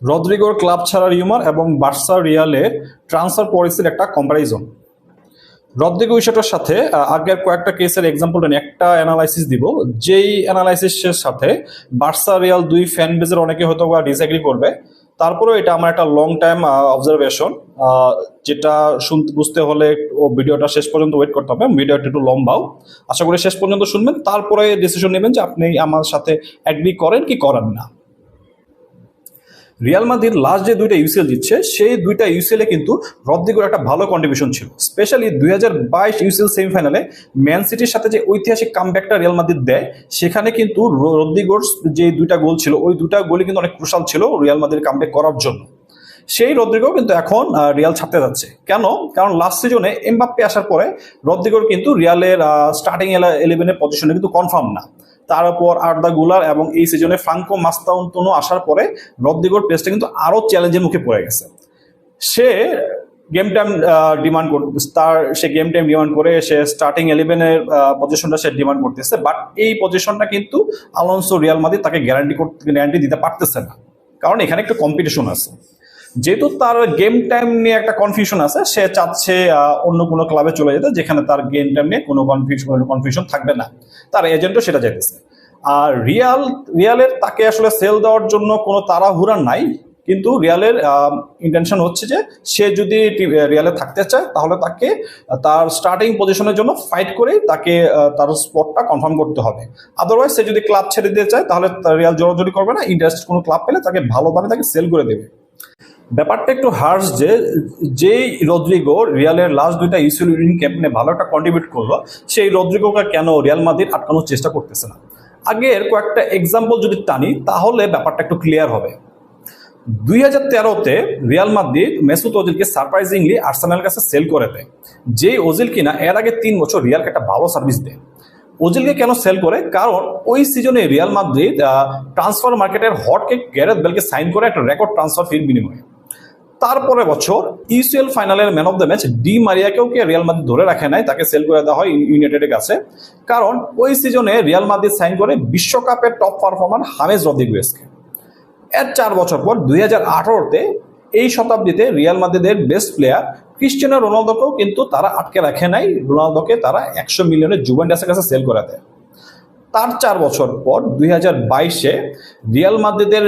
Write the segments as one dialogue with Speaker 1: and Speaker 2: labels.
Speaker 1: রদ্রিগোর club ছাড়া rumour এবং Barca রিয়ালে ট্রান্সফার পলিসির একটা কম্প্যারিজন রদ্রিগো বিষয়টার সাথে আগের কয়েকটা কেসের এক্সাম্পল নিয়ে একটা অ্যানালাইসিস দিব। যেই অ্যানালাইসিসের সাথে বার্সা রিয়াল দুই ফ্যান বেজের অনেকে হয়তো বা ডিসএগ্রি করবে। তারপরেও এটা আমার একটা লং টাইম অবজারভেশন যেটা শুনতে বুঝতে হলে ও ভিডিওটা শেষ পর্যন্ত ওয়েট করতে হবে। ভিডিওটা একটু লম্বাও। আশা করি শেষ পর্যন্ত শুনবেন। তারপরে ডিসিশন নেবেন যে আপনি আমার সাথে অ্যাগ্রি করেন কি করেন না। রিয়াল মাদ্রিদ লাস্ট যে দুইটা ইউসিএল দিচ্ছে সেই দুইটা ইউসিএলে কিন্তু রদ্রিগোর একটা ভালো কন্ট্রিবিউশন ছিল। স্পেশালি দুই হাজার বাইশ ইউসিএল সেমিফাইনালে ম্যান সিটির সাথে যে ঐতিহাসিক কামব্যাকটা রিয়াল মাদ্রিদ দেয়, সেখানে কিন্তু রদ্রিগোর যে দুইটা গোল ছিল, ওই দুইটা গোলই কিন্তু অনেক ক্রুশাল ছিল রিয়াল মাদ্রিদ কামব্যাক করার জন্য। সেই রদ্রিগো কিন্তু এখন রিয়াল ছাড়তে যাচ্ছে। কেন? কারণ লাস্ট সিজনে এমবাপ্পে আসার পরে রদ্রিগোর কিন্তু রিয়ালের স্টার্টিং ইলেভেনের পজিশনে কিন্তু কনফার্ম না। তার উপর আর্দা গুলার এবং এই সিজনে ফ্রাঙ্কো মাস্তাউন্তনো আসার পরে রদ্রিগোর প্লেসটা কিন্তু আরও চ্যালেঞ্জের মুখে পড়ে গেছে। সে গেম টাইম ডিমান্ড তার সে গেম টাইম ডিমান্ড করে, সে স্টার্টিং ইলেভেনের পজিশনটা সে ডিমান্ড করতেছে বাট এই পজিশনটা কিন্তু আলোনসো রিয়াল মাদি তাকে গ্যারান্টি করতে গ্যারান্টি দিতে পারতেছে না। কারণ এখানে একটু কম্পিটিশন আছে। যেহেতু তার গেম টাইম নিয়ে একটা কনফিউশন আছে, সে চাচ্ছে অন্য কোনো ক্লাবে চলে যেতে, যেখানে তার গেম টাইম নিয়ে কোনো কনফিউশন কনফিউশন থাকবে না। তার এজেন্টও সেটা যেতেছে আর রিয়াল, রিয়ালের তাকে আসলে সেল দেওয়ার জন্য কোনো তাড়াহুড়া নাই, কিন্তু রিয়ালের ইন্টেনশন হচ্ছে যে সে যদি রিয়ালে থাকতে চায়, তাহলে তাকে, তার স্টার্টিং পজিশনের জন্য ফাইট করে তাকে তার স্পটটা কনফার্ম করতে হবে। আদারওয়াইজ সে যদি ক্লাব ছেড়ে দিতে চায়, তাহলে রিয়াল জোরাজোরি করবে না ইন্টারেস্ট কোনো ক্লাব পেলে তাকে ভালো দামে তাকে সেল করে দেবে। ব্যাপারটা একটু হার্স যে, যেই রদ্রিগো রিয়ালের লাস্ট দুইটা ইউসিএল ইউনিয়ন ক্যাম্পেনে ভালো একটা কন্ট্রিবিউট করল, সেই রদ্রিগোকে কেন রিয়াল মাদ্রিদ আটকানোর চেষ্টা করতেছে না? আগের কয়েকটা এক্সাম্পল যদি টানি, তাহলে ব্যাপারটা একটু ক্লিয়ার হবে। দুই হাজার তেরোতে রিয়াল মাদ্রিদ মেসুত ওজিলকে সারপ্রাইজিংলি আর্সেনাল কাছে সেল করে দেয়। যেই ওজিল কিনা এর আগে তিন বছর রিয়ালকে একটা ভালো সার্ভিস দেয়। ওজিলকে কেন সেল করে? কারণ ওই সিজনে রিয়াল মাদ্রিদ ট্রান্সফার মার্কেটের হটকে গ্যারেথ বেলকে সাইন করে একটা রেকর্ড ট্রান্সফার ফির বিনিময়ে। তারপরে বছর ইউসিএল ফাইনালের man of the match Di মারিয়াকেও কে রিয়াল মাদ্রিদ ধরে রাখে নাই? তাকে সেল করে দেওয়া হয় ইউনাইটেডের কাছে। কারণ ওই সিজনে রিয়াল মাদ্রিদ সাইন করে বিশ্বকাপের টপ পারফর্মার হামেজ রদ্রিগুয়েসকে এর চার বছর পর দুই হাজার আঠারোতে এই শতাব্দীতে রিয়াল মাদ্রিদের বেস্ট প্লেয়ার ক্রিস্টিয়ানো রোনালদোকেও কিন্তু তারা আটকে রাখে নাই। রোনালদোকে তারা একশো মিলিয়নের জুভেন্টাসের কাছে সেল করে দেয়। তার চার বছর পর দুই হাজার বাইশে রিয়াল মাদ্রিদের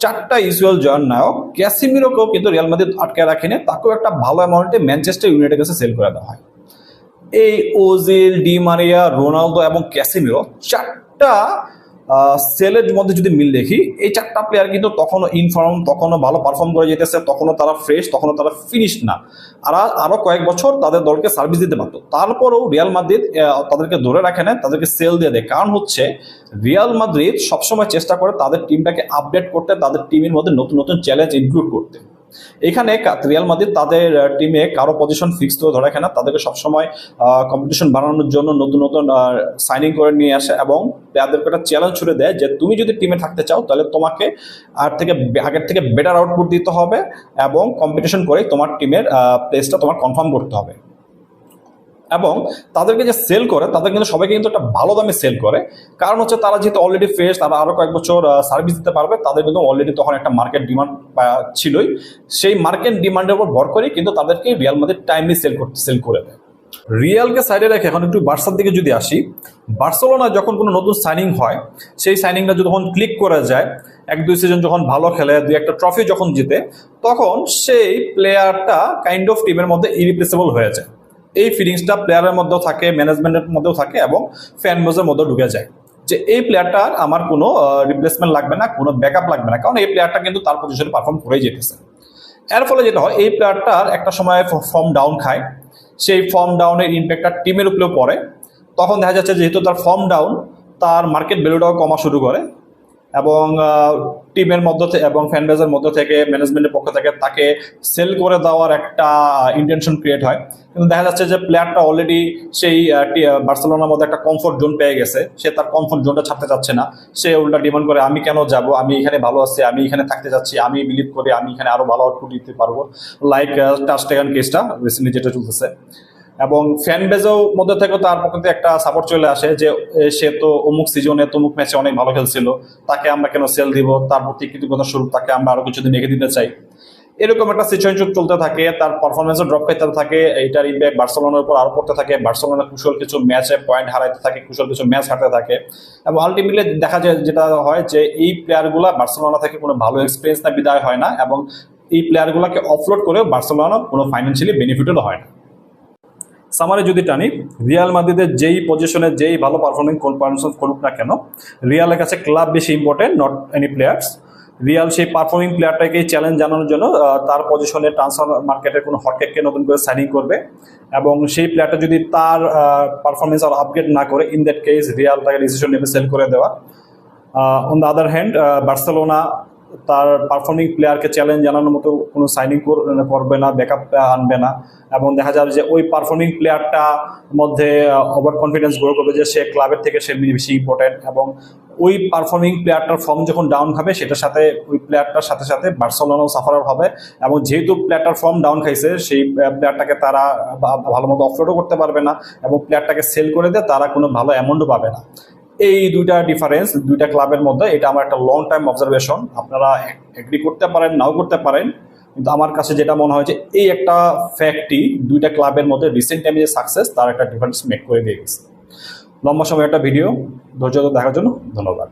Speaker 1: চারটা ইসুয়াল জয়েন নায়ক ক্যাসিমিরোকেও কিন্তু রিয়াল মাদ্রিদ আটকে রাখেনি। তাকেও একটা ভালো অ্যামাউন্টে ম্যানচেস্টার ইউনাইটেড কাছে সেল করে দেওয়া হয়। এই ওজিল, ডি মারিয়া, রোনালদো এবং ক্যাসিমিরো চারটা সেলের মধ্যে যদি মিল দেখি, এই চারটা প্লেয়ার কিন্তু তখনও ইনফর্ম তখনও ভালো পারফর্ম করে যেতেছে, তখনও তারা ফ্রেশ তখনও তারা ফিনিশ না। আর আরও কয়েক বছর তাদের দলকে সার্ভিস দিতে পারতো। তারপরেও রিয়াল মাদ্রিদ তাদেরকে ধরে রাখে না, তাদেরকে সেল দিয়ে দেয়। কারণ হচ্ছে রিয়াল মাদ্রিদ সবসময় চেষ্টা করে তাদের টিমটাকে আপডেট করতে, তাদের টিমের মধ্যে নতুন নতুন চ্যালেঞ্জ ইনক্লুড করতে। এখানে রিয়াল মাদ্রিদ তাদের টিমে কারও পজিশন ফিক্স তো ধরে না। তাদেরকে সবসময় কম্পিটিশন বানানোর জন্য নতুন নতুন সাইনিং করে নিয়ে আসে এবং তাদেরকে একটা চ্যালেঞ্জ ছুড়ে দেয় যে, তুমি যদি টিমে থাকতে চাও, তাহলে তোমাকে আর থেকে আগের থেকে বেটার আউটপুট দিতে হবে এবং কম্পিটিশন করে তোমার টিমের প্লেসটা তোমার কনফার্ম করতে হবে। এবং তাদেরকে যে সেল করে, তাদের কিন্তু সবাইকে কিন্তু একটা ভালো দামে সেল করে। কারণ হচ্ছে তারা যেহেতু অলরেডি ফ্রেশ তারা আরও কয়েক বছর সার্ভিস দিতে পারবে, তাদের কিন্তু অলরেডি তখন একটা মার্কেট ডিমান্ড ছিলই। সেই মার্কেট ডিমান্ডের উপর ভর করে কিন্তু তাদেরকে রিয়াল মাদের টাইমলি সেল করতে সেল করে দেয়। রিয়ালকে সাইডে রেখে এখন একটু বার্সার দিকে যদি আসি বার্সেলোনা যখন কোনো নতুন সাইনিং হয়, সেই সাইনিংটা যখন ক্লিক করে যায়, এক দুই সিজন যখন ভালো খেলে, দুই একটা ট্রফি যখন জিতে, তখন সেই প্লেয়ারটা কাইন্ড অফ টিমের মধ্যে ইরিপ্লেসেবল হয়ে যায়। এই ফিলিংসটা প্লেয়ারের মধ্যেও থাকে ম্যানেজমেন্টের মধ্যেও থাকে এবং ফ্যান বেজের মধ্যেও ঢুকে যায়। যে এই প্লেয়ারটার আমার কোনো রিপ্লেসমেন্ট লাগবে না, কোনো ব্যাকআপ লাগবে না, কারণ এই প্লেয়ারটা কিন্তু তার পজিশনে পারফর্ম করেই যেতেছে। এর ফলে যেটা হয়, এই প্লেয়ারটার একটা সময় ফর্ম ডাউন খায়। সেই ফর্ম ডাউনের ইম্প্যাক্টটা টিমের উপরেও পড়ে। তখন দেখা যাচ্ছে যেহেতু তার ফর্ম ডাউন তার মার্কেট ভ্যালুটাও কমা শুরু করে। এবং টিমের মধ্য থেকে এবং ফ্যানবেজের মধ্য থেকে ম্যানেজমেন্টের পক্ষ থেকে তাকে সেল করে দেওয়ার একটা ইন্টেনশন ক্রিয়েট হয়। কিন্তু দেখা যাচ্ছে যে প্লেয়ারটা অলরেডি সেই বার্সেলোনার মধ্যে একটা কমফোর্ট জোন পেয়ে গেছে। সে তার কমফোর্ট জোনটা ছাড়তে চাচ্ছে না। সে উল্টা ডিমান্ড করে, আমি কেন যাব? আমি এখানে ভালো আছি, আমি এখানে থাকতে যাচ্ছি আমি বিলিভ করি, আমি এখানে আরও ভালো আউটপুট দিতে পারব। লাইক টাস্টেগান কেসটা রিসেন্টলি যেটা চলতেছে। এবং ফ্যান বেজও মধ্যে থেকেও তার পক্ষে একটা সাপোর্ট চলে আসে যে সে তো অমুক সিজনে তমুক ম্যাচে অনেক ভালো খেলছিল। তাকে আমরা কেন সেল দিব? তার প্রতি কৃতজ্ঞতা স্বরূপ তাকে আমরা আরও কিছুদিন রেখে দিতে চাই। এরকম একটা সিচুয়েশন চলতে থাকে, তার পারফরমেন্সও ড্রপ খাইতে থাকে, এইটার ইম্প্যাক্ট বার্সেলোনার উপর আরও পড়তে থাকে। বার্সেলোনা কুশল কিছু ম্যাচে পয়েন্ট হারাইতে থাকে, কুশল কিছু ম্যাচ হারতে থাকে। এবং আলটিমেটলি দেখা যায়, যেটা হয় যে, এই প্লেয়ারগুলা বার্সেলোনা থেকে কোনো ভালো এক্সপিরিয়েন্স না, বিদায় হয় না। এবং এই প্লেয়ারগুলোকে অফলোড করে বার্সেলোনা কোনো ফাইন্যান্সিয়ালি বেনিফিটও হয় না। সামারে যদি টানি, রিয়াল মাদ্রিদের যেই পজিশনে যেই ভালো পারফর্মিং পারফরমেন্স করুক না কেন, রিয়ালের কাছে ক্লাব বেশি important not any players Real সেই পারফর্মিং প্লেয়ারটাকে চ্যালেঞ্জ জানানোর জন্য তার পজিশনে ট্রান্সফার মার্কেটের কোনো হটকেককে নতুন করে সাইনিং করবে এবং সেই প্লেয়ারটা যদি তার পারফরমেন্স আর আপগ্রেড না করে ইন দ্যাট কেস রিয়াল তাকে ডিসিশন নেবে সেল করে দেওয়া। On the other hand Barcelona তার পারফর্মিং প্লেয়ারকে চ্যালেঞ্জ জানানোর মতো কোনো সাইনিং করবে না ব্যাকআপ আনবে না। এবং দেখা যাবে যে ওই পারফর্মিং প্লেয়ারটা মধ্যে ওভার কনফিডেন্স গ্রো করবে যে সে ক্লাবের থেকে সে বেশি ইম্পর্টেন্ট এবং ওই পারফর্মিং প্লেয়ারটার ফর্ম যখন ডাউন হবে সেটার সাথে ওই প্লেয়ারটার সাথে সাথে বার্সেলোনাও সাফারার হবে। এবং যেহেতু প্লেয়ারটার ফর্ম ডাউন খাইছে, সেই প্লেয়ারটাকে তারা ভালো মতো অফলোডও করতে পারবে না এবং প্লেয়ারটাকে সেল করে দিয়ে তারা কোনো ভালো অ্যামাউন্টও পাবে না। এই দুইটা ডিফারেন্স দুইটা ক্লাবের মধ্যে, এটা আমার একটা লং টাইম অবজারভেশন আপনারা এগ্রি করতে পারেন, নাও করতে পারেন। কিন্তু আমার কাছে যেটা মনে হয় যে এই একটা ফ্যাক্টই দুইটা ক্লাবের মধ্যে রিসেন্ট টাইমে যে সাকসেস তার একটা ডিফারেন্স মেক করে দিয়ে গেছে লম্বা সময় একটা ভিডিও ধৈর্য দেখার জন্য ধন্যবাদ।